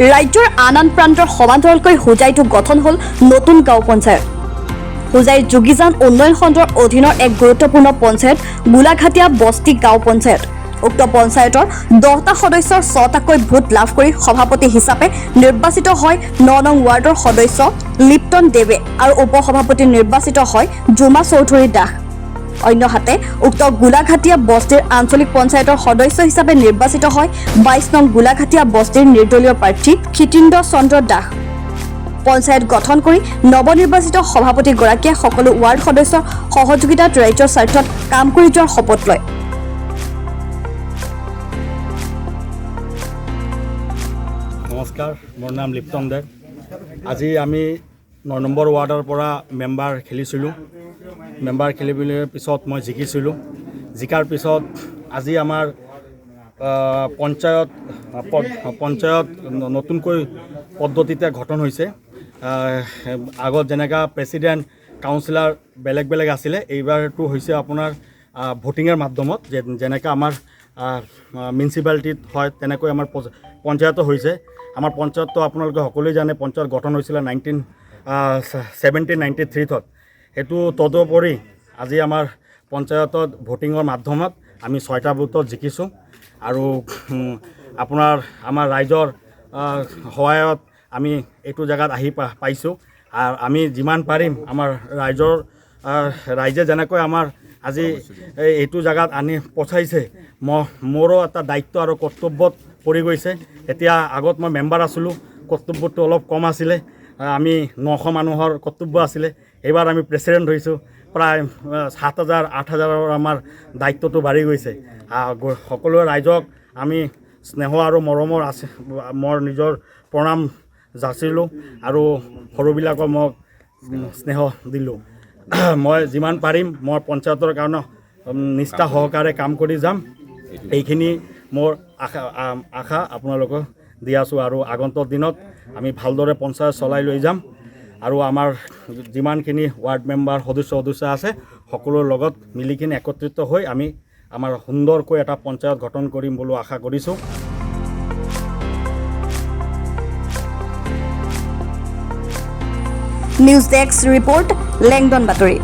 ৰাজ্যৰ আন আন প্ৰান্তৰ সমান্তৰালকৈ হোজাইতো গঠন হ'ল নতুন গাঁও পঞ্চায়ত। হোজাইৰ যোগীজান উন্নয়ন খণ্ডৰ অধীনৰ এক গুৰুত্বপূৰ্ণ পঞ্চায়ত গোলাঘাটীয়া বস্তি গাঁও পঞ্চায়ত। উক্ত পঞ্চায়তৰ দহটা সদস্যৰ ছটাকৈ ভোট লাভ কৰি সভাপতি হিচাপে নিৰ্বাচিত হয় ন নং ৱাৰ্ডৰ সদস্য লিপ্টন দেৱে আৰু উপসভাপতি নিৰ্বাচিত হয় জুমা চৌধুৰী দাস। অন্যহাতে উক্ত গোলাঘাটীয়া বস্তিৰ আঞ্চলিক পঞ্চায়তৰ সদস্য হিচাপে নিৰ্বাচিত হয় বাইছ নং গোলাঘাটীয়া বস্তিৰ নিৰ্দলীয় প্ৰাৰ্থী ক্ষিতীন্দ্ৰ চন্দ্ৰ দাস। পঞ্চায়ত গঠন কৰি নৱনিৰ্বাচিত সভাপতিগৰাকীয়ে সকলো ৱাৰ্ড সদস্যৰ সহযোগিতাত ৰাজ্যৰ স্বাৰ্থত কাম কৰি যোৱাৰ শপত লয়। নমস্কাৰ মোৰ নাম লিপ্তন দেৱ আজি আমি ন নম্বৰ ৱাৰ্ডৰ পৰা মেম্বাৰ খেলিছিলোঁ। মেম্বাৰ খেলিবলৈ পিছত মই জিকিছিলোঁ। জিকাৰ পিছত আজি আমাৰ পঞ্চায়ত পঞ্চায়ত নতুনকৈ পদ্ধতিতে গঠন হৈছে। আগত যেনেকুৱা প্ৰেচিডেণ্ট, কাউন্সিলাৰ বেলেগ বেলেগ আছিলে, এইবাৰটো হৈছে আপোনাৰ ভোটিঙৰ মাধ্যমত, যে যেনেকৈ আমাৰ মিউনিচিপালিটিত হয়, তেনেকৈ আমাৰ পঞ্চায়তো হৈছে। আমাৰ পঞ্চায়তটো আপোনালোকে সকলোৱে জানে, পঞ্চায়ত গঠন হৈছিলে নাইনটিন ছেভেণ্টিন নাইণ্টি থ্ৰীত সেইটো তদুপৰি আজি আমাৰ পঞ্চায়তত ভোটিঙৰ মাধ্যমত আমি ছয়টা বুথত জিকিছোঁ। আৰু আপোনাৰ, আমাৰ ৰাইজৰ সহায়ত আমি এইটো জেগাত আহি পা, পাইছোঁ। আৰু, আমি যিমান পাৰিম আমাৰ ৰাইজৰ ৰাইজে যেনেকৈ আমাৰ আজি এই- এইটো জেগাত আনি পঠাইছে মই মোৰো এটা দায়িত্ব আৰু কৰ্তব্যত পৰি গৈছে। এতিয়া আগত মই মেম্বাৰ আছিলোঁ, কৰ্তব্যটো অলপ কম আছিলে। আমি নশ মানুহৰ কৰ্তব্য আছিলে। এইবাৰ আমি প্ৰেচিডেণ্ট হৈছোঁ। প্ৰায় সাত হাজাৰ, আঠ হাজাৰৰ আমাৰ দায়িত্বটো বাঢ়ি গৈছে। সকলো ৰাইজক আমি স্নেহ আৰু মৰমৰ আছে মোৰ নিজৰ প্ৰণাম যাচিলোঁ আৰু সৰুবিলাকক মই স্নেহ দিলোঁ। মই যিমান পাৰিম মই পঞ্চায়তৰ কাৰণে নিষ্ঠা সহকাৰে কাম কৰি যাম। এইখিনি মোৰ আশা আশা আপোনালোকক দি আছোঁ আৰু আগন্তুক দিনত আমি ভালদৰে পঞ্চায়ত চলাই লৈ যাম। আৰু আমাৰ যিমানখিনি ৱাৰ্ড মেম্বাৰ, সদস্য সদস্য আছে, সকলোৰ লগত মিলিকিনি একত্ৰিত হৈ আমি আমাৰ সুন্দৰকৈ এটা পঞ্চায়ত গঠন কৰিম বুলি আশা কৰিছোঁ। নিউজ ডেস্ক ৰিপৰ্ট, লেংডন বাতৰি।